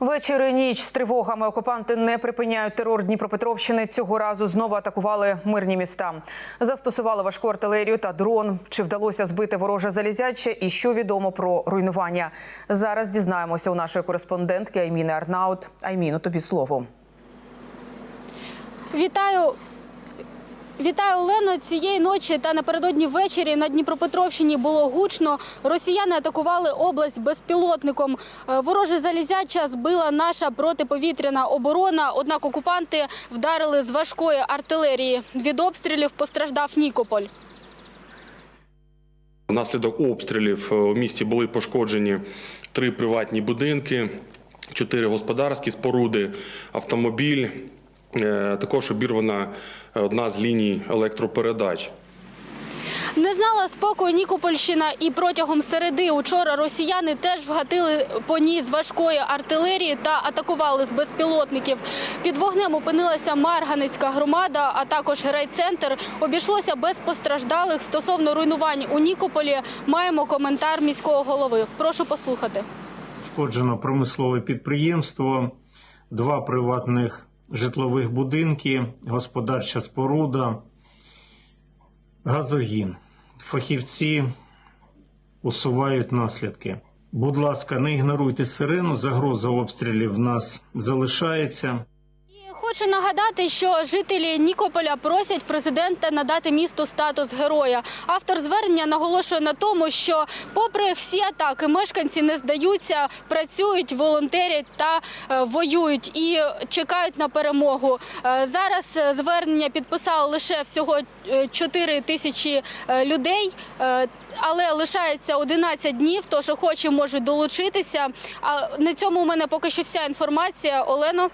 Вечір і ніч з тривогами окупанти не припиняють терор Дніпропетровщини. Цього разу знову атакували мирні міста. Застосували важку артилерію та дрон. Чи вдалося збити вороже залізяче? І що відомо про руйнування? Зараз дізнаємося у нашої кореспондентки Айміни Арнаут. Айміну, тобі слово. Вітаю. Вітаю Олено. Цієї ночі та напередодні ввечері на Дніпропетровщині було гучно. Росіяни атакували область безпілотником. Е, Вороже залізяча збила наша протиповітряна оборона. Однак окупанти вдарили з важкої артилерії. Від обстрілів постраждав Нікополь. Внаслідок обстрілів е, у місті були пошкоджені три приватні будинки, чотири господарські споруди, автомобіль. Е, Також обірвана одна з ліній електропередач. Не знала спокою Нікопольщина і протягом середи учора росіяни теж вгатили по ній з важкої артилерії та атакували з безпілотників. Під вогнем опинилася Марганецька громада, а також райцентр. Обійшлося без постраждалих стосовно руйнувань у Нікополі. Маємо коментар міського голови. Прошу послухати. Шкоджено промислове підприємство, два приватних житлових будинків, господарча споруда, газогін. Фахівці усувають наслідки. Будь ласка, не ігноруйте сирену, загроза обстрілів в нас залишається. Хочу нагадати, що жителі Нікополя просять президента надати місту статус героя. Автор звернення наголошує на тому, що, попри всі атаки, мешканці не здаються, працюють, волонтерять та е, воюють і чекають на перемогу. Е, зараз звернення підписало лише всього 4 тисячі е, людей. е, Але лишається 11 днів, тож охочі можуть долучитися. А на цьому у мене поки що вся інформація. Олено.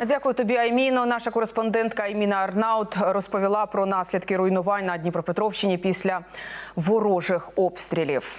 Дякую тобі, Айміно. Наша кореспондентка Айміна Арнаут розповіла про наслідки руйнувань на Дніпропетровщині після ворожих обстрілів.